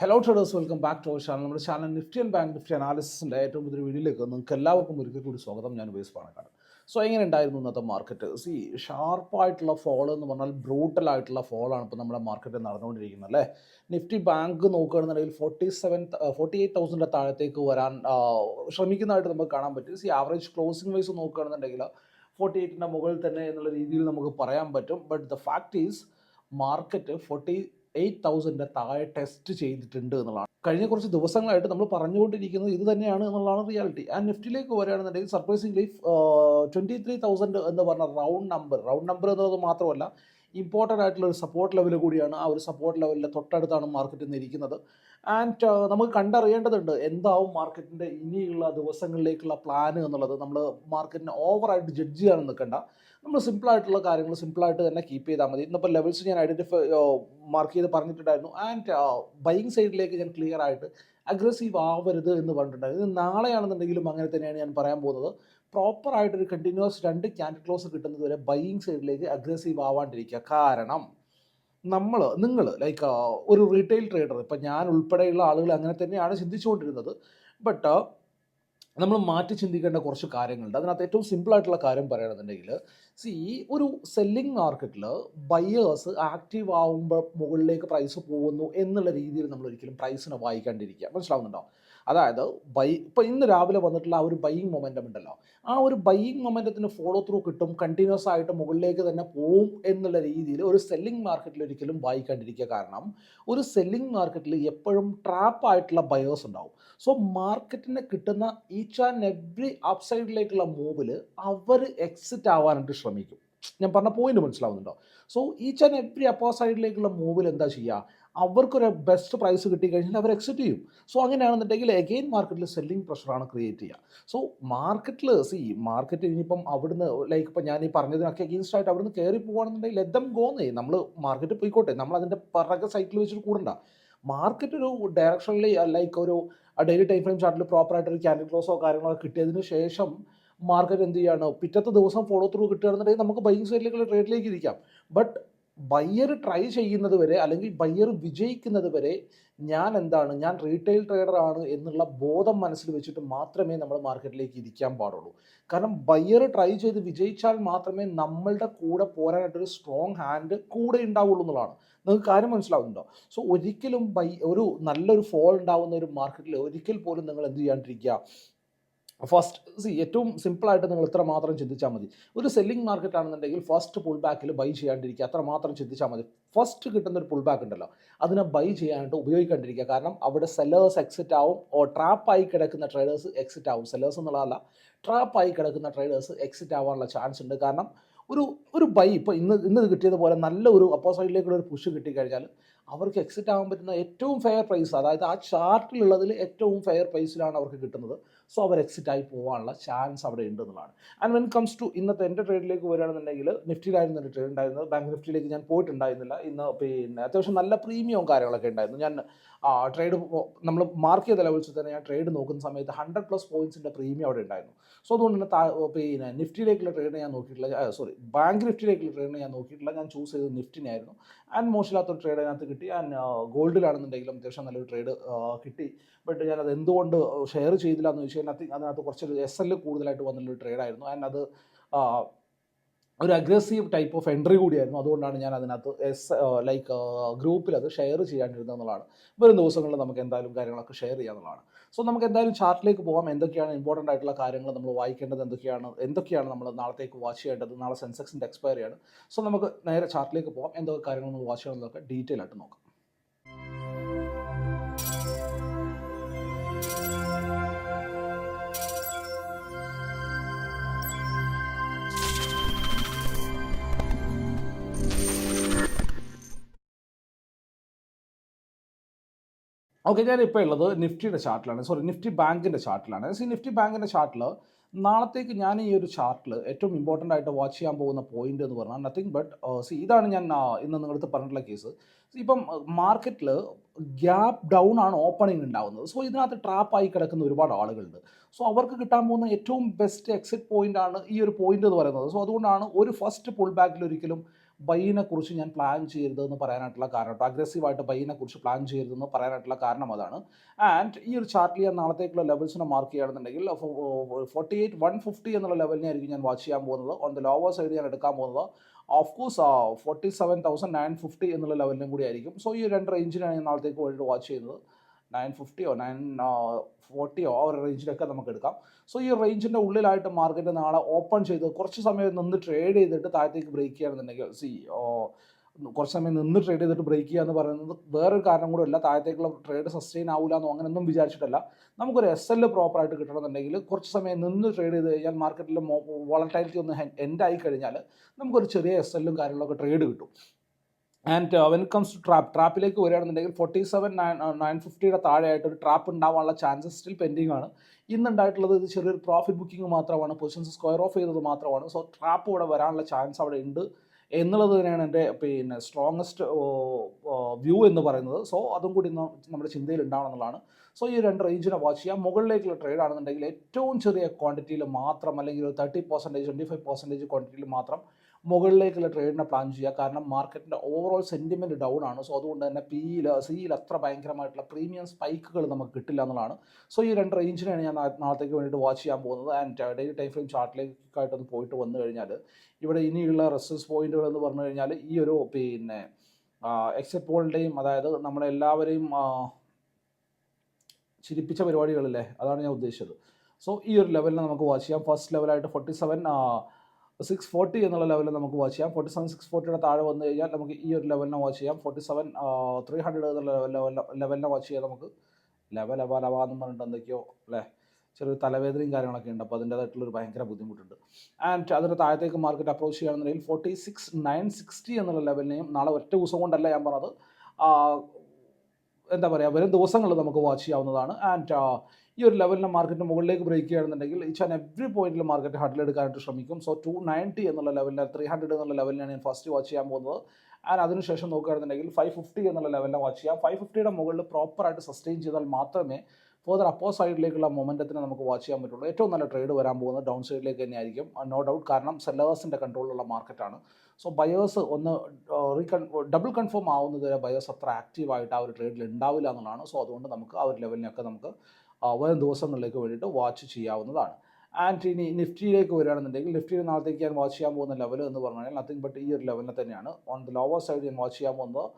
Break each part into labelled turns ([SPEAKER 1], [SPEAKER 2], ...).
[SPEAKER 1] Hello traders welcome back to our channel നമ്മുടെ channel Nifty and bank Nifty അനാലിസിന്റെ ഏറ്റവും പുതിയ വീഡിയോയിലേക്ക് നിങ്ങൾക്ക് എല്ലാവർക്കും ഒരിക്കൽ കൂടി സ്വാഗതം. ഞാൻ ഉപയോഗിച്ച് പാണക്കാട്. സോ എങ്ങനെ ഉണ്ടായിരുന്നു ഇന്നത്തെ മാർക്കറ്റ് സി ഷാർപ്പായിട്ടുള്ള ഫോൾ എന്ന് പറഞ്ഞാൽ ബ്രൂട്ടൽ ആയിട്ടുള്ള ഫോളാണ് ഇപ്പോൾ നമ്മുടെ മാർക്കറ്റിൽ നടന്നുകൊണ്ടിരിക്കുന്നത് അല്ലേ? നിഫ്റ്റി ബാങ്ക് നോക്കുകയാണെന്നുണ്ടെങ്കിൽ ഫോർട്ടി സെവൻ ഫോർട്ടി എയ്റ്റ് തൗസൻഡിന്റെ താഴത്തേക്ക് വരാൻ ശ്രമിക്കുന്നതായിട്ട് നമുക്ക് കാണാൻ പറ്റും. സി ആവറേജ് ക്ലോസിംഗ് വൈസ് നോക്കുകയാണെന്നുണ്ടെങ്കിൽ ഫോർട്ടി എയ്റ്റിന്റെ മുകളിൽ തന്നെ എന്നുള്ള രീതിയിൽ നമുക്ക് പറയാൻ പറ്റും. But the fact is market forty eight തൗസൻഡിന്റെ താഴെ ടെസ്റ്റ് ചെയ്തിട്ടുണ്ട് എന്നുള്ളതാണ്. കഴിഞ്ഞ കുറച്ച് ദിവസങ്ങളായിട്ട് നമ്മൾ പറഞ്ഞുകൊണ്ടിരിക്കുന്നത് ഇത് തന്നെയാണ് എന്നുള്ളതാണ് റിയാലിറ്റി. ആ നിഫ്റ്റിലേക്ക് വരികയാണെന്നുണ്ടെങ്കിൽ സർപ്രൈസിംഗ്ലി ട്വന്റി ത്രീ തൗസൻഡ് എന്ന് പറഞ്ഞ റൗണ്ട് നമ്പർ റൗണ്ട് നമ്പർ എന്നത് മാത്രമല്ല ഇമ്പോർട്ടന്റ് ആയിട്ടുള്ള ഒരു സപ്പോർട്ട് ലെവൽ കൂടിയാണ് ആ ഒരു സപ്പോർട്ട് ലെവലിന്റെ തൊട്ടടുത്താണ് മാർക്കറ്റ് ഇന്ന് ഇരിക്കുന്നത്. ആൻഡ് നമുക്ക് കണ്ടറിയേണ്ടതുണ്ട് എന്താവും മാർക്കറ്റിന്റെ ഇനിയുള്ള ദിവസങ്ങളിലേക്കുള്ള പ്ലാൻ എന്നുള്ളത്. നമ്മൾ മാർക്കറ്റിനെ ഓവറായിട്ട് ജഡ്ജ് ചെയ്യാൻ നിൽക്കണ്ട. നമ്മൾ സിമ്പിളായിട്ടുള്ള കാര്യങ്ങൾ സിമ്പിളായിട്ട് തന്നെ കീപ്പ് ചെയ്താൽ മതി. ഇന്നിപ്പോൾ ലെവൽസ് ഞാൻ ഐഡന്റിഫൈ മാർക്ക് ചെയ്ത് പറഞ്ഞിട്ടുണ്ടായിരുന്നു. ആൻഡ് ബൈങ് സൈഡിലേക്ക് ഞാൻ ക്ലിയർ ആയിട്ട് അഗ്രസീവ് ആവരുത് എന്ന് പറഞ്ഞിട്ടുണ്ടായിരുന്നു. ഇത് നാളെയാണെന്നുണ്ടെങ്കിലും അങ്ങനെ തന്നെയാണ് ഞാൻ പറയാൻ പോകുന്നത്. പ്രോപ്പർ ആയിട്ടൊരു കണ്ടിന്യൂസ് രണ്ട് ക്യാൻഡിൽ ക്ലോസ് കിട്ടുന്നത് വരെ ബൈയിങ് സൈഡിലേക്ക് അഗ്രസീവ് ആവാണ്ടിരിക്കുക. കാരണം നമ്മൾ നിങ്ങൾ ലൈക്ക് ഒരു റീറ്റെയിൽ ട്രേഡർ ഇപ്പം ഞാൻ ഉൾപ്പെടെയുള്ള ആളുകൾ അങ്ങനെ തന്നെയാണ് ചിന്തിച്ചുകൊണ്ടിരുന്നത്. ബട്ട് നമ്മൾ മാറ്റി ചിന്തിക്കേണ്ട കുറച്ച് കാര്യങ്ങളുണ്ട്. അതിനകത്ത് ഏറ്റവും സിമ്പിളായിട്ടുള്ള കാര്യം പറയുകയാണെന്നുണ്ടെങ്കിൽ സി ഒരു സെല്ലിംഗ് മാർക്കറ്റിൽ ബയേഴ്സ് ആക്റ്റീവ് ആവുമ്പോൾ മുകളിലേക്ക് പ്രൈസ് പോകുന്നു എന്നുള്ള രീതിയിൽ നമ്മൾ ഒരിക്കലും പ്രൈസിനെ വായിക്കാണ്ടിരിക്കുക. മനസ്സിലാവുന്നുണ്ടോ? അതായത് ബൈ ഇപ്പോൾ ഇന്ന് രാവിലെ വന്നിട്ടുള്ള ആ ഒരു ബൈയിങ് മൊമെന്റം ഉണ്ടല്ലോ. ആ ഒരു ബൈയിങ് മൊമെന്റത്തിന് ഫോളോ ത്രൂ കിട്ടും കണ്ടിന്യൂസ് ആയിട്ട് മുകളിലേക്ക് തന്നെ പോവും എന്നുള്ള രീതിയിൽ ഒരു സെല്ലിംഗ് മാർക്കറ്റിൽ ഒരിക്കലും വായിക്കാണ്ടിരിക്കുക. കാരണം ഒരു സെല്ലിംഗ് മാർക്കറ്റിൽ എപ്പോഴും ട്രാപ്പ് ആയിട്ടുള്ള ബയേഴ്സ് ഉണ്ടാവും. സോ മാർക്കറ്റിന് കിട്ടുന്ന ഈച്ച് ആൻഡ് എവ്രി അപ്സൈഡിലേക്കുള്ള മൂവിൽ അവർ എക്സിറ്റ് ആവാനായിട്ട് ശ്രമിക്കും. ഞാൻ പറഞ്ഞ പോയിന്റ് മനസ്സിലാവുന്നുണ്ടോ? സോ ഈച്ച് ആൻഡ് എവ്രി അപ്പോ സൈഡിലേക്കുള്ള മൂവിൽ എന്താ ചെയ്യുക? അവർക്കൊരു ബെസ്റ്റ് പ്രൈസ് കിട്ടിക്കഴിഞ്ഞാൽ അവർ എക്സിറ്റ് ചെയ്യും. സോ അങ്ങനെയാണെന്നുണ്ടെങ്കിൽ എഗെയിൻ മാർക്കറ്റിൽ സെല്ലിംഗ് പ്രഷറാണ് ക്രിയേറ്റ് ചെയ്യുക. സോ മാർക്കറ്റിൽ സി മാർക്കറ്റ് ഇനിയിപ്പം അവിടുന്ന് ലൈക്ക് ഇപ്പം ഞാൻ ഈ പറഞ്ഞതിനൊക്കെ അഗെയിൻസ്റ്റ് ആയിട്ട് അവിടുന്ന് കയറി പോകുകയാണെന്നുണ്ടെങ്കിൽ ലെതം ഗോന്നേ നമ്മൾ മാർക്കറ്റ് പോയിക്കോട്ടെ. നമ്മൾ അതിന്റെ പിറകെ സൈക്കിൾ വെച്ചിട്ട് കൂടണ്ട. മാർക്കറ്റ് ഒരു ഡയറക്ഷനിൽ ലൈക്ക് ഒരു ഡെയിലി ടൈം ഫ്രെയിം ചാർട്ടിൽ പ്രോപ്പറായിട്ട് ഒരു ക്യാൻഡിൽ ക്ലോസോ കാര്യങ്ങളോ കിട്ടിയതിന് ശേഷം മാർക്കറ്റ് എന്ത് ചെയ്യാണ്? പിറ്റത്തെ ദിവസം ഫോളോ ത്രൂ കിട്ടുകയാണെന്നുണ്ടെങ്കിൽ നമുക്ക് ബൈങ് സൈഡിലേക്കുള്ള ട്രേഡിലേക്ക് ഇരിക്കാം. ബട്ട് ബയ്യർ ട്രൈ ചെയ്യുന്നത് വരെ അല്ലെങ്കിൽ ബയ്യർ വിജയിക്കുന്നത് വരെ ഞാൻ എന്താണ്? ഞാൻ റീറ്റെയിൽ ട്രേഡർ ആണ് എന്നുള്ള ബോധം മനസ്സിൽ വെച്ചിട്ട് മാത്രമേ നമ്മൾ മാർക്കറ്റിലേക്ക് ഇരിക്കാൻ പാടുള്ളൂ. കാരണം ബയ്യർ ട്രൈ ചെയ്ത് വിജയിച്ചാൽ മാത്രമേ നമ്മളുടെ കൂടെ പോരാനായിട്ടൊരു സ്ട്രോങ് ഹാൻഡ് കൂടെ ഉണ്ടാവുള്ളൂ എന്നുള്ളതാണ്. നിങ്ങൾക്ക് കാര്യം മനസ്സിലാവുന്നുണ്ടോ? സോ ഒരിക്കലും ബൈ ഒരു നല്ലൊരു ഫോൾ ഉണ്ടാവുന്ന ഒരു മാർക്കറ്റിൽ ഒരിക്കൽ പോലും നിങ്ങൾ എന്ത് ചെയ്യാണ്ടിരിക്കുക? ഫസ്റ്റ് സി ഏറ്റവും സിമ്പിളായിട്ട് നിങ്ങൾ ഇത്ര മാത്രം ചിന്തിച്ചാൽ മതി. ഒരു സെല്ലിംഗ് മാർക്കറ്റ് ആണെന്നുണ്ടെങ്കിൽ ഫസ്റ്റ് പുൾ ബാക്കിൽ ബൈ ചെയ്യാണ്ടിരിക്കുക. അത്ര മാത്രം ചിന്തിച്ചാൽ മതി. ഫസ്റ്റ് കിട്ടുന്ന ഒരു പുൾ ബാക്ക് ഉണ്ടല്ലോ. അതിനെ ബൈ ചെയ്യാനായിട്ട് ഉപയോഗിക്കാണ്ടിരിക്കുക. കാരണം അവിടെ സെല്ലേഴ്സ് എക്സിറ്റ് ആവും ഓ ട്രാപ്പായി കിടക്കുന്ന ട്രേഡേഴ്സ് എക്സിറ്റ് ആവും. സെല്ലേഴ്സ് എന്നുള്ളതല്ല ട്രാപ്പായി കിടക്കുന്ന ട്രേഡേഴ്സ് എക്സിറ്റ് ആവാനുള്ള ചാൻസ് ഉണ്ട്. കാരണം ഒരു ഒരു ബൈ ഇപ്പോൾ ഇന്ന് ഇന്ന് കിട്ടിയതുപോലെ നല്ല ഒരു അപ്പോ സൈഡിലേക്കുള്ള ഒരു പുഷ് കിട്ടിക്കഴിഞ്ഞാൽ അവർക്ക് എക്സിറ്റ് ആവാൻ പറ്റുന്ന ഏറ്റവും ഫെയർ പ്രൈസ് അതായത് ആ ചാർട്ടിലുള്ളതിൽ ഏറ്റവും ഫെയർ പ്രൈസിലാണ് അവർക്ക് കിട്ടുന്നത്. സോ അവർ എക്സിറ്റ് ആയി പോകാനുള്ള ചാൻസ് അവിടെ ഉണ്ട് എന്നുള്ളതാണ് ആൻഡ് വെൻ കംസ് ടു ഇന്നത്തെ എന്റെ ട്രേഡിലേക്ക് വരികയാണെന്നുണ്ടെങ്കിൽ നിഫ്റ്റിയിലായിരുന്നു എന്റെ ട്രേഡ് ഉണ്ടായിരുന്നത്. ബാങ്ക് നിഫ്റ്റിയിലേക്ക് ഞാൻ പോയിട്ടുണ്ടായിരുന്നില്ല. ഇന്ന് പിന്നെ അത്യാവശ്യം നല്ല പ്രീമിയവും കാര്യങ്ങളൊക്കെ ഉണ്ടായിരുന്നു. ഞാൻ ട്രേഡ് നമ്മൾ മാർക്ക് ചെയ്ത ലെവൽസിൽ തന്നെ ഞാൻ ട്രേഡ് നോക്കുന്ന സമയത്ത് ഹൺഡ്രഡ് പ്ലസ് പോയിന്റ്സിന്റെ പ്രീമിയം അവിടെ ഉണ്ടായിരുന്നു. സോ അതുകൊണ്ട് തന്നെ പിന്നെ നിഫ്റ്റിയിലേക്കുള്ള ട്രേഡ് ഞാൻ നോക്കിയിട്ടില്ല. സോറി ബാങ്ക് നിഫ്റ്റിയിലേക്കുള്ള ട്രേഡ് ഞാൻ നോക്കിയിട്ടില്ല. ഞാൻ ചൂസ് ചെയ്തത് നിഫ്റ്റിനെ ആയിരുന്നു ആൻഡ് മോശമില്ലാത്തൊരു ട്രേഡ് അതിനകത്ത് കിട്ടി. ആൻഡ് ഗോൾഡിലാണെന്നുണ്ടെങ്കിലും അത്യാവശ്യം നല്ലൊരു ട്രേഡ് കിട്ടി. ബട്ട് ഞാനത് എന്തുകൊണ്ട് ഷെയർ ചെയ്തില്ല എന്ന് ചോദിച്ചാൽ അതിനകത്ത് അതിനകത്ത് കുറച്ചൊരു എസ് എൽ കൂടുതലായിട്ട് വന്നിട്ടുള്ള ട്രേഡായിരുന്നു ആൻഡ് അത് ഒരു അഗ്രസീവ് ടൈപ്പ് ഓഫ് എൻട്രി കൂടിയായിരുന്നു. അതുകൊണ്ടാണ് ഞാൻ അതിനകത്ത് എസ് ലൈക്ക് ഗ്രൂപ്പിൽ അത് ഷെയർ ചെയ്യാണ്ടിരുന്നത് എന്നുള്ളതാണ്. വരും ദിവസങ്ങളിൽ നമുക്ക് എന്തായാലും കാര്യങ്ങളൊക്കെ ഷെയർ ചെയ്യാന്നുള്ളതാണ് സോ നമുക്ക് എന്തായാലും ചാർട്ടിലേക്ക് പോകാം എന്തൊക്കെയാണ് ഇമ്പോർട്ടന്റ് ആയിട്ടുള്ള കാര്യങ്ങൾ നമ്മൾ വായിക്കേണ്ടത്? എന്തൊക്കെയാണ് എന്തൊക്കെയാണ് നമ്മൾ നാളത്തേക്ക് വാച്ച് ചെയ്യേണ്ടത്? നാളെ സെൻസെക്സിന്റെ എക്സ്പയറിയാണ് സോ നമുക്ക് നേരെ ചാർട്ടിലേക്ക് പോകാം എന്തൊക്കെ കാര്യങ്ങൾ നമ്മൾ വാച്ച് ചെയ്യണമെന്നൊക്കെ ഡീറ്റെയിൽ ആയിട്ട് നോക്കാം. ഓക്കെ ഞാൻ ഇപ്പോൾ ഉള്ളത് നിഫ്റ്റിയുടെ ചാർട്ടിലാണ്. സോറി നിഫ്റ്റി ബാങ്കിന്റെ ചാർട്ടിലാണ്. സി നിഫ്റ്റി ബാങ്കിന്റെ ചാർട്ടിൽ നാളത്തേക്ക് ഞാൻ ഈ ഒരു ചാർട്ടിൽ ഏറ്റവും ഇമ്പോർട്ടന്റ് ആയിട്ട് വാച്ച് ചെയ്യാൻ പോകുന്ന പോയിന്റ് എന്ന് പറഞ്ഞാൽ നത്തിങ് ബട്ട് സി ഇതാണ് ഞാൻ ആ, ഇന്ന് നിങ്ങളടുത്ത് പറഞ്ഞിട്ടുള്ള കേസ് ഇപ്പം മാർക്കറ്റിൽ ഗ്യാപ്പ് ഡൗൺ ആണ് ഓപ്പണിംഗ് ഉണ്ടാവുന്നത്. സോ ഇതിനകത്ത് ട്രാപ്പായി കിടക്കുന്ന ഒരുപാട് ആളുകളുണ്ട്. സോ അവർക്ക് കിട്ടാൻ പോകുന്ന ഏറ്റവും ബെസ്റ്റ് എക്സിറ്റ് പോയിന്റ് ആണ് ഈ ഒരു പോയിന്റ് എന്ന് പറയുന്നത്. സോ അതുകൊണ്ടാണ് ഒരു ഫസ്റ്റ് പുൾ ബാക്കിൽ ഒരിക്കലും ബൈനെ കുറിച്ച് ഞാൻ പ്ലാൻ ചെയ്യരുതെന്ന് പറയാനായിട്ടുള്ള കാരണം കേട്ടോ. അഗ്രസീവായിട്ട് ബൈനെ കുറിച്ച് പ്ലാൻ ചെയ്യരുതെന്ന് പറയാനായിട്ടുള്ള കാരണം അതാണ്. ആൻഡ് ഈ ഒരു ചാർട്ടിൽ ഞാൻ നാളത്തേക്കുള്ള ലെവൽസിനെ മാർക്ക് ചെയ്യുകയാണെന്നുണ്ടെങ്കിൽ ഫോർട്ടി എയ്റ്റ് വൺ ഫിഫ്റ്റി എന്നുള്ള ലെവലിനെ ആയിരിക്കും ഞാൻ വാച്ച് ചെയ്യാൻ പോകുന്നത്. ഓൺ ദ ലോവർ സൈഡ് ഞാൻ എടുക്കാൻ പോകുന്നത്. Of course forty seven thousand nine fifty എന്നുള്ള ലെവലിനും കൂടി ആയിരിക്കും. സോ ഈ രണ്ട് റേഞ്ചിനാണ് ഞാൻ നാളത്തേക്ക് വേണ്ടിയിട്ട് വാച്ച് ചെയ്യുന്നത്. നയൻ ഫിഫ്റ്റിയോ നയൻ ഫോർട്ടിയോ ആ ഒരു റേഞ്ചിലൊക്കെ നമുക്ക് എടുക്കാം സോ ഈ റേഞ്ചിന്റെ ഉള്ളിലായിട്ട് മാർക്കറ്റ് നാളെ ഓപ്പൺ ചെയ്ത് കുറച്ച് സമയം നിന്ന് ട്രേഡ് ചെയ്തിട്ട് താഴത്തേക്ക് ബ്രേക്ക് ചെയ്യുകയാണെന്നുണ്ടെങ്കിൽ സി കുറച്ച് സമയം നിന്ന് ട്രേഡ് ചെയ്തിട്ട് ബ്രേക്ക് ചെയ്യുക എന്ന് പറയുന്നത് വേറൊരു കാരണം കൂടെ അല്ല. താഴത്തേക്കുള്ള ട്രേഡ് സസ്റ്റെയിൻ ആവില്ല എന്നോ അങ്ങനെയൊന്നും വിചാരിച്ചിട്ടല്ല. നമുക്കൊരു എസ് എൽ പ്രോപ്പറായിട്ട് കിട്ടണമെന്നുണ്ടെങ്കിൽ കുറച്ച് സമയം നിന്ന് ട്രേഡ് ചെയ്ത് കഴിഞ്ഞാൽ മാർക്കറ്റിൽ വോളറ്റൈലിറ്റി ഒന്ന് എൻഡ് ആയി കഴിഞ്ഞാൽ നമുക്കൊരു ചെറിയ എസ് എല്ലും കാര്യങ്ങളൊക്കെ ട്രേഡ് കിട്ടും. And when comes to trap ട്രാപ്പിലേക്ക് വരികയാണെന്നുണ്ടെങ്കിൽ ഫോർട്ടി സെവൻ നയൻ നയൻ ഫിഫ്റ്റിയുടെ താഴെയായിട്ട് ഒരു ട്രാപ്പ് ഉണ്ടാവാനുള്ള ചാൻസസ് സ്റ്റിൽ പെൻഡിങ് ആണ്. ഇന്നുണ്ടായിട്ടുള്ളത് ഇത് ചെറിയൊരു പ്രോഫിറ്റ് ബുക്കിംഗ് മാത്രമാണ്. പൊസിഷൻസ് സ്ക്വയർ ഓഫ് ചെയ്തത് മാത്രമാണ്. സോ ട്രാപ്പ് ഇവിടെ വരാനുള്ള ചാൻസ് അവിടെ ഉണ്ട്. എന്നുള്ളത് തന്നെയാണ് എന്റെ പിന്നെ സ്ട്രോങ്ങസ്റ്റ് വ്യൂ എന്ന് പറയുന്നത്. സോ അതും കൂടി നമ്മുടെ ചിന്തയിൽ ഉണ്ടാവണം എന്നുള്ളതാണ്. സോ ഈ രണ്ട് റേഞ്ചിനെ വാച്ച് ചെയ്യാം മുകളിലേക്കുള്ള ട്രേഡ് ആണെന്നുണ്ടെങ്കിൽ ഏറ്റവും ചെറിയ ക്വാണ്ടിറ്റിയിൽ മാത്രം അല്ലെങ്കിൽ ഒരു thirty percentage twenty five percentage ക്വാണ്ടിറ്റിയിൽ മാത്രം മുകളിലേക്കുള്ള ട്രേഡിനെ പ്ലാൻ ചെയ്യുക. കാരണം മാർക്കറ്റിന്റെ ഓവറോൾ സെന്റിമെന്റ് ഡൗൺ ആണ്. സോ അതുകൊണ്ട് തന്നെ പിയിൽ സിയിൽ അത്ര ഭയങ്കരമായിട്ടുള്ള പ്രീമിയം സ്പൈക്കുകൾ നമുക്ക് കിട്ടില്ല എന്നുള്ളതാണ്. സോ ഈ രണ്ട് റേഞ്ചിനാണ് ഞാൻ നാളത്തേക്ക് വേണ്ടിയിട്ട് വാച്ച് ചെയ്യാൻ പോകുന്നത്. ആൻഡ് ഡെയിലി ടൈം ഫ്രെയിം ചാർട്ടിലേക്കായിട്ടൊന്ന് പോയിട്ട് വന്നു കഴിഞ്ഞാൽ ഇവിടെ ഇനിയുള്ള റെസിസ് പോയിന്റുകൾ എന്ന് പറഞ്ഞു കഴിഞ്ഞാൽ ഈ ഒരു പിന്നെ എക്സിറ്റ് പോളിന്റെയും അതായത് നമ്മളെല്ലാവരെയും ചിരിപ്പിച്ച പരിപാടികളില്ലേ? അതാണ് ഞാൻ ഉദ്ദേശിച്ചത്. സോ ഈ ഒരു ലെവലിനെ നമുക്ക് വാച്ച് ചെയ്യാം. ഫസ്റ്റ് ലെവലായിട്ട് ഫോർട്ടി സെവൻ സിക്സ് ഫോർട്ടി എന്നുള്ള ലെവലിൽ നമുക്ക് വാച്ച് ചെയ്യാം. ഫോർട്ടി സെവൻ സിക്സ് ഫോർട്ടിയുടെ താഴെ വന്നു കഴിഞ്ഞാൽ നമുക്ക് ഈ ഒരു ലെവലിനെ വാച്ച് ചെയ്യാം. ഫോർട്ടി സെവൻ ത്രീ ഹൺഡ്രഡ് എന്നുള്ള ലെവൽ ലെവലിനെ വാച്ച് ചെയ്യാം നമുക്ക്. ലെവൽ ലവ ലവ എന്ന് പറഞ്ഞിട്ട് എന്തൊക്കെയോ അല്ലേ? ചെറിയൊരു തലവേദനയും കാര്യങ്ങളൊക്കെ ഉണ്ട്. അപ്പോൾ അതിന്റേതായിട്ടുള്ളൊരു ഭയങ്കര ബുദ്ധിമുട്ടുണ്ട്. ആൻഡ് അതിന് താഴത്തേക്ക് മാർക്കറ്റ് അപ്രോച്ച് ചെയ്യുകയാണെന്നുണ്ടെങ്കിൽ ഫോർട്ടി സിക്സ് നയൻ സിക്സ്റ്റി എന്നുള്ള ലെവലിനെയും നാളെ ഒറ്റ ദിവസം കൊണ്ടല്ല ഞാൻ പറഞ്ഞത്. എന്താ പറയുക വരും ദിവസങ്ങൾ നമുക്ക് വാച്ച് ചെയ്യാവുന്നതാണ്. ആൻഡ് ഈ ഒരു ലെവലിൽ മാർക്കറ്റ് മുകളിലേക്ക് ബ്രേക്ക് ചെയ്യുകയാണെന്നുണ്ടെങ്കിൽ ഈച്ച് ആൻഡ് എവറി പോയിന്റിൽ മാർക്കറ്റ് ഹഡിൽ എടുക്കാനായിട്ട് ശ്രമിക്കും. സോ ടു നയന്റി എന്നുള്ള ലെവലിൽ ത്രീ ഹൺഡ്രഡ് എന്നുള്ള ലെവലിലാണ് ഞാൻ ഫസ്റ്റ് വാച്ച് ചെയ്യാൻ പോകുന്നത്. ആൻഡ് അതിനുശേഷം നോക്കുകയാണെന്നുണ്ടെങ്കിൽ ഫൈവ് ഫിഫ്റ്റി എന്നുള്ള ലെവലിനെ വാച്ച് ചെയ്യാം. ഫൈവ് ഫിഫ്റ്റിയുടെ മുകളിൽ പ്രോപ്പറായിട്ട് സസ്റ്റെയിൻ ചെയ്താൽ മാത്രമേ ഫർദർ അപ്പോ സൈഡിലേക്കുള്ള മൊമെന്റത്തിന് നമുക്ക് വാച്ച് ചെയ്യാൻ പറ്റുള്ളൂ. ഏറ്റവും നല്ല ട്രേഡ് വരാൻ പോകുന്നത് ഡൗൺ സൈഡിലേക്ക് തന്നെ ആയിരിക്കും നോ ഡൗട്ട് കാരണം സെല്ലേഴ്സിന്റെ കൺട്രോളിലുള്ള മാർക്കറ്റാണ് സോ ബയേഴ്സ് ഒന്ന് റീകൺ ഡബിൾ കൺഫേം ആവുന്നതുവരെ ബയേഴ്സ് അത്ര ആക്റ്റീവായിട്ട് ആ ഒരു ട്രേഡിൽ ഉണ്ടാവില്ല എന്നുള്ളതാണ്. സോ അതുകൊണ്ട് നമുക്ക് ആ ഒരു ലെവലിനൊക്കെ നമുക്ക് ആ, വരും ദിവസങ്ങളിലേക്ക് വേണ്ടിയിട്ട് വാച്ച് ചെയ്യാവുന്നതാണ്. ആൻഡ് ഇനി നിഫ്റ്റിയിലേക്ക് വരികയാണെന്നുണ്ടെങ്കിൽ നിഫ്റ്റിയിൽ നാളത്തേക്ക് ഞാൻ വാച്ച് ചെയ്യാൻ പോകുന്ന ലെവൽ എന്ന് പറഞ്ഞു കഴിഞ്ഞാൽ നത്തിങ് ബട്ട് ഈ ഒരു ലെവലിനെ തന്നെയാണ്. ഓൺ ദി ലോവർ സൈഡ് ഞാൻ വാച്ച് ചെയ്യാൻ പോകുന്നത്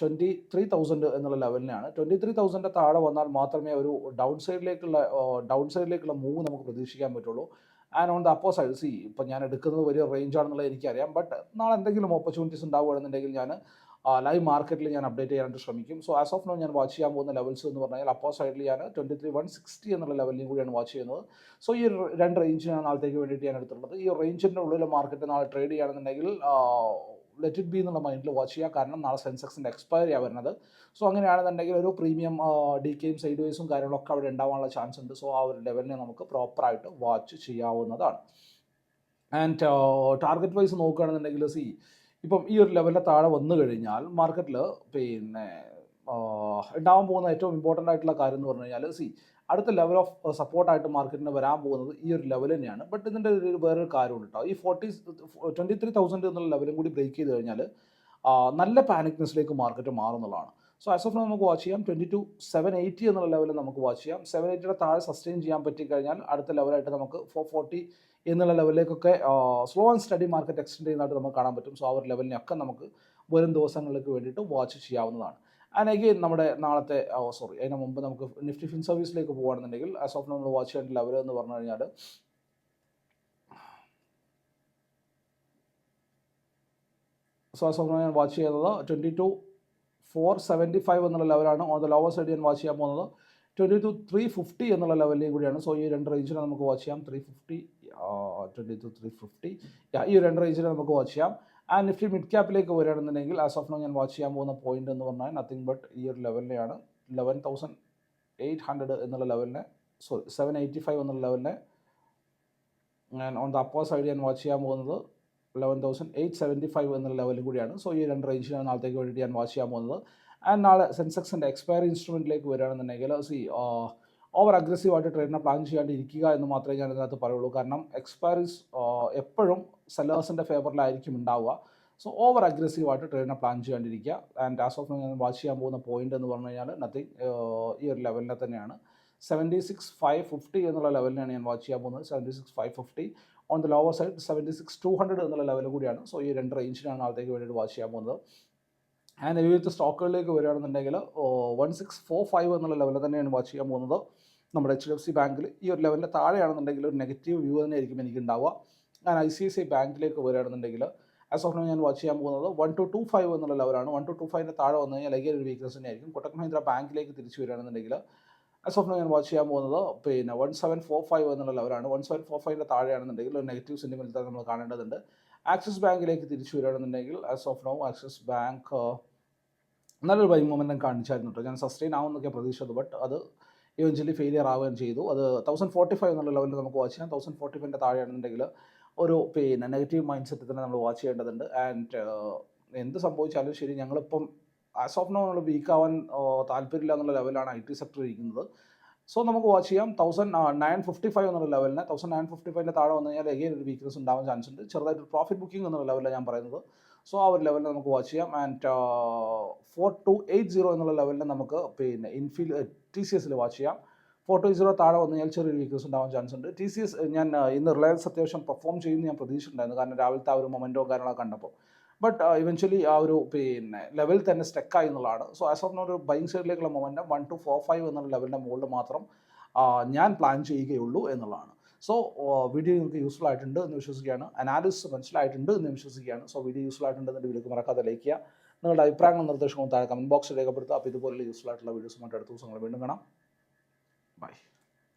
[SPEAKER 1] ട്വന്റി ത്രീ തൗസൻഡ് എന്നുള്ള ലെവലിനാണ് ട്വന്റി ത്രീ തൗസൻഡ് താഴെ വന്നാൽ മാത്രമേ ഒരു ഡൗൺ സൈഡിലേക്കുള്ള ഡൗൺ സൈഡിലേക്കുള്ള മൂവ് നമുക്ക് പ്രതീക്ഷിക്കാൻ പറ്റുള്ളൂ. And on the upper side C ഇപ്പം ഞാൻ എടുക്കുന്നത് വലിയ റേഞ്ച് ആണെന്നുള്ളത് എനിക്കറിയാം. ബട്ട് നാളെ എന്തെങ്കിലും ഓപ്പർച്യൂണിറ്റീസ് ഉണ്ടാവുകയാണെന്നുണ്ടെങ്കിൽ ഞാൻ ലൈവ് മാർക്കറ്റിൽ ഞാൻ അപ്ഡേറ്റ് ചെയ്യാനായിട്ട് ശ്രമിക്കും. സോ ആസ് ഓഫ് നോ ഞാൻ വാച്ച് ചെയ്യാൻ പോകുന്ന ലെവൽസ് എന്ന് പറഞ്ഞാൽ അപ്പോ സൈഡിൽ ഞാൻ ട്വന്റി ത്രീ വൺ സിക്സ്റ്റി എന്നുള്ള ലെവലിലും കൂടിയാണ് വാച്ച് ചെയ്യുന്നത്. സോ ഈ രണ്ട് റേഞ്ചിനാണ് നാളത്തേക്ക് വേണ്ടിയിട്ട് ഞാൻ എടുത്തിട്ടുള്ളത്. ഈ റേഞ്ചിന്റെ ഉള്ളിൽ മാർക്കറ്റ് നാളെ ട്രേഡ് ചെയ്യുകയാണെന്നുണ്ടെങ്കിൽ ലെറ്റ് ഇറ്റ് ബി എന്നുള്ള മൈൻഡിൽ വാച്ച് ചെയ്യുക. കാരണം നാളെ സെൻസെക്സിന്റെ എക്സ്പയറി ആ വരുന്നത്. സോ അങ്ങനെയാണെന്നുണ്ടെങ്കിൽ ഒരു പ്രീമിയം ഡി കെയും സൈഡ് വേസും കാര്യങ്ങളൊക്കെ അവിടെ ഉണ്ടാവാനുള്ള ചാൻസ് ഉണ്ട്. സോ ആ ഒരു ലെവലിനെ നമുക്ക് പ്രോപ്പറായിട്ട് വാച്ച് ചെയ്യാവുന്നതാണ്. ആൻഡ് ടാർഗറ്റ് വൈസ് നോക്കുകയാണെന്നുണ്ടെങ്കിൽ സി ഇപ്പം ഈ ഒരു ലെവലിന്റെ താഴെ വന്നു കഴിഞ്ഞാൽ മാർക്കറ്റിൽ പിന്നെ ഉണ്ടാവാൻ പോകുന്ന ഏറ്റവും ഇമ്പോർട്ടന്റ് ആയിട്ടുള്ള കാര്യം എന്ന് പറഞ്ഞു കഴിഞ്ഞാൽ സി അടുത്ത ലെവൽ ഓഫ് സപ്പോർട്ടായിട്ട് മാർക്കറ്റിന് വരാൻ പോകുന്നത് ഈ ഒരു ലെവൽ തന്നെയാണ്. ബട്ട് ഇതിന്റെ ഒരു വേറൊരു കാര്യമുണ്ട് കേട്ടോ ഈ ഫോർട്ടി ട്വന്റി ത്രീ തൗസൻഡ് എന്നുള്ള ലെവലും കൂടി ബ്രേക്ക് ചെയ്ത് കഴിഞ്ഞാൽ നല്ല പാനിക്നെസ്സിലേക്ക് മാർക്കറ്റ് മാറുന്നതാണ് സോ ആസ് ഓഫ് നമുക്ക് വാച്ച് ചെയ്യാം. ട്വന്റി ടു സെവൻ എയ്റ്റി എന്നുള്ള ലെവലിൽ നമുക്ക് വാച്ച് ചെയ്യാം. സെവൻ എയ്റ്റിയുടെ താഴെ സസ്റ്റെയിൻ ചെയ്യാൻ പറ്റിക്കഴിഞ്ഞാൽ അടുത്ത ലെവലായിട്ട് നമുക്ക് ഫോർ ഫോർട്ടി എന്നുള്ള ലെവലിലേക്കൊക്കെ slow and steady market extend ചെയ്യുന്നതായിട്ട് നമുക്ക് കാണാൻ പറ്റും. സോ ആ ഒരു ലെവലിനെയൊക്കെ നമുക്ക് വരും ദിവസങ്ങളിലേക്ക് വേണ്ടിയിട്ട് വാച്ച് ചെയ്യാവുന്നതാണ്. ആൻഡ് അഗെയിൻ നമ്മുടെ നാളത്തെ സോറി അതിന് മുമ്പ് നമുക്ക് നിഫ്റ്റി ഫിൻ സർവീസിലേക്ക് പോകുകയാണെന്നുണ്ടെങ്കിൽ ആസ് ഓഫ് നമ്മൾ വാച്ച് ചെയ്യേണ്ട ലെവൽ എന്ന് പറഞ്ഞു കഴിഞ്ഞാൽ സോ ആസ് ഓഫ് ഞാൻ വാച്ച് ചെയ്യുന്നത് twenty two four seventy five എന്നുള്ള ലെവലാണ് ഓൺ ദ ലോവർ സൈഡ് ഞാൻ വാച്ച് ചെയ്യാൻ പോകുന്നത് ട്വന്റി ടു ത്രീ ഫിഫ്റ്റി എന്നുള്ള ലെവലിലേയും കൂടിയാണ്. സോ ഈ രണ്ട് റേഞ്ചിനെ നമുക്ക് വാച്ച് ചെയ്യാം. Three fifty twenty two three fifty ഈ രണ്ട് റേഞ്ചിനെ നമുക്ക് വാച്ച് ചെയ്യാം. ആ നിഫ്റ്റി മിഡ് ക്യാപ്പിലേക്ക് വരികയാണെന്നുണ്ടെങ്കിൽ ആസ് ഓഫ് നോ ഞാൻ വാച്ച് ചെയ്യാൻ പോകുന്ന പോയിന്റ് എന്ന് പറഞ്ഞാൽ നത്തിങ് ബട്ട് ഈ ഒരു ലെവലിനെയാണ് ലെവൻ തൗസൻഡ് എയ്റ്റ് ഹൺഡ്രഡ് എന്നുള്ള ലെവലിനെ സോറി സെവൻ എയ്റ്റി ഫൈവ് എന്നുള്ള ലെവലിനെ ഞാൻ ഓൺ ദ അപ്പർ സൈഡ് ഞാൻ വാച്ച് ചെയ്യാൻ പോകുന്നത് eleven thousand eight seventy five എന്നുള്ള ലെവലും കൂടിയാണ്. സോ ഈ രണ്ട് റേഞ്ചിനാണ് നാളത്തേക്ക് വേണ്ടിയിട്ട് ഞാൻ വാച്ച് ചെയ്യാൻ പോകുന്നത്. ആൻഡ് നാളെ സെൻസെക്സിന്റെ എക്സ്പയറി ഇൻസ്ട്രുമെന്റിലേക്ക് വരികയാണെന്നുണ്ടെങ്കിൽ സി ഓവർ അഗ്രസീവായിട്ട് ട്രേഡിനെ പ്ലാൻ ചെയ്യാണ്ടിരിക്കുക എന്ന് മാത്രമേ ഞാൻ ഇതിനകത്ത് പറയുള്ളൂ. കാരണം എക്സ്പയറീസ് എപ്പോഴും സെല്ലേഴ്സിന്റെ ഫേവറിലായിരിക്കും ഉണ്ടാവുക. സോ ഓവർ അഗ്രസീവായിട്ട് ട്രേഡിനെ പ്ലാൻ ചെയ്യാണ്ടിരിക്കുക. ആൻഡ് ആസ് ഓഫ് ഞാൻ വാച്ച് ചെയ്യാൻ പോകുന്ന പോയിന്റ് എന്ന് പറഞ്ഞു കഴിഞ്ഞാൽ നത്തിങ് ഈ ഒരു ലെവലിനെ തന്നെയാണ്. സെവന്റി സിക്സ് ഫൈവ് ഫിഫ്റ്റി എന്നുള്ള ലെവലിനാണ് ഞാൻ വാച്ച് ചെയ്യാൻ പോകുന്നത്. Seventy six five fifty on the lower side seventy six two hundred എന്നുള്ള ലെവൽ കൂടിയാണ്. സോ ഈ രണ്ട് റേഞ്ചിനാണ് ആളത്തേക്ക് വേണ്ടിയിട്ട് വാച്ച് ചെയ്യാൻ പോകുന്നത്. ആൻഡ് വിവിധ സ്റ്റോക്കുകളിലേക്ക് വരികയാണെന്നുണ്ടെങ്കിൽ വൺ സിക്സ് ഫോർ ഫൈവ് എന്നുള്ള ലെവലിൽ തന്നെയാണ് വാച്ച് ചെയ്യാൻ പോകുന്നത്. നമ്മുടെ എച്ച് ഡി എഫ് സി ബാങ്കിൽ ഈ ഒരു ലെവലിന്റെ താഴെയാണെന്നുണ്ടെങ്കിൽ ഒരു നെഗറ്റീവ് വ്യൂ തന്നെയായിരിക്കും എനിക്ക് ഉണ്ടാവുക ഞാൻ ഐ സി ഐ സി ബാങ്കിലേക്ക് വരികയാണെന്നുണ്ടെങ്കിൽ ആസ് ഓഫ് ഞാൻ വാച്ച് ചെയ്യാൻ പോകുന്നത് വൺ ടു ടു ഫൈവ് എന്നുള്ള ലെവലാണ് വൺ ടു ടു ഫൈവിന്റെ താഴെ വന്നു കഴിഞ്ഞാൽ അല്ലെങ്കിൽ ഒരു വീക്ക്നസ് തന്നെയായിരിക്കും. കൊട്ടക് മഹീന്ദ്ര ബാങ്കിലേക്ക് തിരിച്ചു വരികയാണെന്നുണ്ടെങ്കിൽ ആസ് ഓഫ് ഞാൻ വാച്ച് ചെയ്യാൻ പോകുന്നത് പിന്നെ വൺ സെവൻ ഫോർ ഫൈവ് എന്നുള്ള ലെവലാണ് വൺ സെവൻ ഫോർ ഫൈവിന്റെ താഴെയാണെന്നുണ്ടെങ്കിൽ ഒരു നെഗറ്റീവ് സെന്റിമെന്റ് നമ്മൾ കാണേണ്ടതുണ്ട്. ആക്സിസ് ബാങ്കിലേക്ക് തിരിച്ചു വരികയാണെന്നുണ്ടെങ്കിൽ as of now Axis bank നല്ലൊരു ബൈ മൊമെന്റം കാണിച്ചായിരുന്നു കേട്ടോ ഞാൻ സസ്റ്റെയിൻ ആവുമെന്നൊക്കെ പ്രതീക്ഷിച്ചത്. ബട്ട് അത് ഇവഞ്ചലി ഫെയിലിയർ ആവുകയും ചെയ്തു. അത് തൗസൻഡ് ഫോർട്ടി ഫൈവ് എന്നുള്ള ലെവലിൽ നമുക്ക് വാച്ച് ചെയ്യാം. തൗസൻഡ് ഫോർട്ടി ഫൈവിന്റെ താഴെയാണെന്നുണ്ടെങ്കിൽ ഒരു പിന്നെ നെഗറ്റീവ് മൈൻഡ് സെറ്റിൽ തന്നെ നമ്മൾ വാച്ച് ചെയ്യേണ്ടതുണ്ട്. ആൻഡ് എന്ത് സംഭവിച്ചാലും ശരി ഞങ്ങളിപ്പം ആസ് ഓഫ് നോ നമ്മൾ വീക്ക് ആവാൻ താല്പര്യമില്ല എന്നുള്ള ലെവലാണ് ഐ ടി സെക്ടർ ഇരിക്കുന്നത്. സോ നമുക്ക് വാച്ച് ചെയ്യാം. തൗസൻഡ് നയൻ ഫിഫ്റ്റി ഫൈവ് എന്നുള്ള ലെവലിന് തൗസൻഡ് നയൻ ഫിഫ്റ്റി ഫൈവിന്റെ താഴെ വന്നു കഴിഞ്ഞാൽ എഗെയിൻ ഒരു വീക്ക്നസ് ഉണ്ടാവാൻ ചാൻസ് ഉണ്ട്. ചെറുതായിട്ട് പ്രോഫിറ്റ് ബുക്കിംഗ് എന്നുള്ള ലെവലിലാണ് ഞാൻ പറയുന്നത്. സോ ആ ഒരു ലെവലിൽ നമുക്ക് വാച്ച് ചെയ്യാം. And four two eight zero എന്നുള്ള ലെവലിൽ നമുക്ക് പിന്നെ ഇൻഫിൽ ടി സി എസിൽ വാച്ച് ചെയ്യാം. ഫോർ ടു സീറോ താഴെ വന്നു കഴിഞ്ഞാൽ ചെറിയൊരു വീക്ക്നസ് ഉണ്ടാവാൻ ചാൻസ് ഉണ്ട്. ടി സി എസ് ഞാൻ uh, ഇന്ന് റിലയൻസ് അത്യാവശ്യം പെർഫോം ചെയ്യുമെന്ന് ഞാൻ പ്രതീക്ഷിച്ചിട്ടുണ്ടായിരുന്നു. കാരണം രാവിലത്തെ ആ ഒരു മൊമെന്റോ കാര്യങ്ങളൊക്കെ കണ്ടപ്പോൾ. ബട്ട് ഇവൻച്വലി ആ ഒരു പിന്നെ ലെവൽ തന്നെ സ്റ്റെക്കായി എന്നുള്ളതാണ്. സോ ആസ് ഓഫ് ഒരു buying സൈഡിലേക്കുള്ള momentum one two four five എന്നുള്ള ലെവലിന്റെ മുകളിൽ മാത്രം ഞാൻ പ്ലാൻ ചെയ്യുകയുള്ളൂ എന്നുള്ളതാണ്. സോ വീഡിയോ നിങ്ങൾക്ക് യൂസ്ഫുൾ ആയിട്ടുണ്ട് എന്ന് വിശ്വസിക്കുകയാണ്. അനാലിസിസ് മനസ്സിലായിട്ടുണ്ട് എന്ന് വിശ്വസിക്കുകയാണ്. സോ വീഡിയോ യൂസ്ഫുൾ ആയിട്ടുണ്ട് എന്ന് വീഡിയോക്ക് മറക്കാതെ ലൈക്ക് ചെയ്യുക. നിങ്ങളുടെ അഭിപ്രായങ്ങളും നിർദ്ദേശങ്ങളും താഴെ കമന്റ് ബോക്സിൽ രേഖപ്പെടുത്തുക. അപ്പോൾ ഇതുപോലുള്ള യൂസ്ഫുൾ ആയിട്ടുള്ള വീഡിയോസുമായിട്ട് അടുത്ത ദിവസങ്ങൾ വീണ്ടും കാണാം. ബൈ